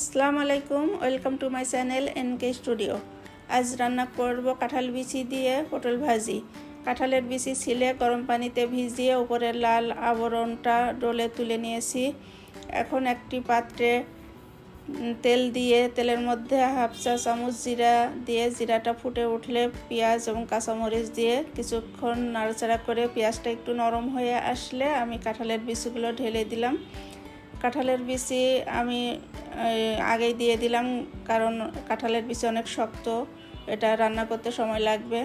আসসালামু আলাইকুম, welcome to my channel NK studio. আজ রান্না করব কাঁঠাল বিচি দিয়ে পটল ভাজি। কাঁঠালের বিচি ছিলে, গরম পানিতে ভিজিয়ে উপরের লাল আবরণটা ডলে তুলে নিয়েছি। এখন একটি পাত্রে তেল দিয়ে, তেলের মধ্যে হাফ চা চামচ জিরা দিয়ে, জিরাটা ফুটে উঠলে পেঁয়াজ এবং কাঁচামরিচ দিয়ে কিছুক্ষণ নাড়াচাড়া করে পেঁয়াজটা একটু নরম হয়ে আসলে আমি কাঁঠালের বিচিগুলো ঢেলে দিলাম। কাঁঠালের বিচি আমি আগেই দিয়ে দিলাম, কারণ কাঁঠালের বিচি অনেক শক্ত, এটা রান্না করতে সময় লাগবে।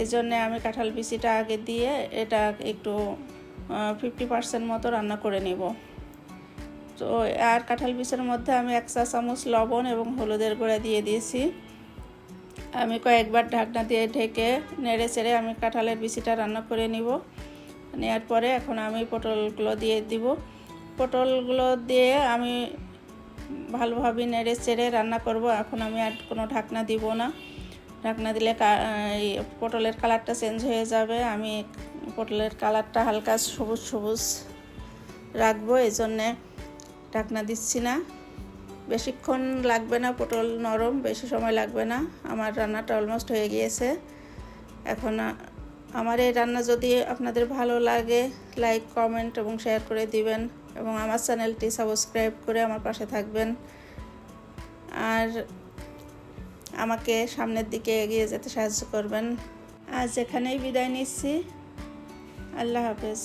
এই জন্যে আমি কাঁঠাল বিচিটা আগে দিয়ে এটা একটু ফিফটি পার্সেন্ট মতো রান্না করে নেব। তো, আর কাঁঠাল বিচের মধ্যে আমি এক চা চামচ লবণ এবং হলুদের গুঁড়া দিয়ে দিয়েছি। আমি কয়েকবার ঢাকনা দিয়ে ঢেকে নেড়ে চেড়ে আমি কাঁঠালের বিচিটা রান্না করে নিব। নেওয়ার পরে এখন আমি পটলগুলো দিয়ে দিব। পটলগুলো দিয়ে আমি ভালোভাবে নেড়ে চেড়ে রান্না করব। এখন আমি আর কোনো ঢাকনা দিব না। ঢাকনা দিলে পটলের কালারটা চেঞ্জ হয়ে যাবে। আমি পটলের কালারটা হালকা সবুজ সবুজ রাখব, এই জন্যে ঢাকনা দিচ্ছি না। বেশিক্ষণ লাগবে না পটল নরম, বেশি সময় লাগবে না। আমার রান্নাটা অলমোস্ট হয়ে গিয়েছে। এখন আমার এই রান্না যদি আপনাদের ভালো লাগে, লাইক, কমেন্ট এবং শেয়ার করে দিবেন। এবং আমার চ্যানেলটি সাবস্ক্রাইব করে আমার পাশে থাকবেন। আর আমাকে সামনের দিকে এগিয়ে যেতে সাহায্য করবেন। আজ এখানেই বিদায় নিচ্ছি। আল্লাহ হাফেজ।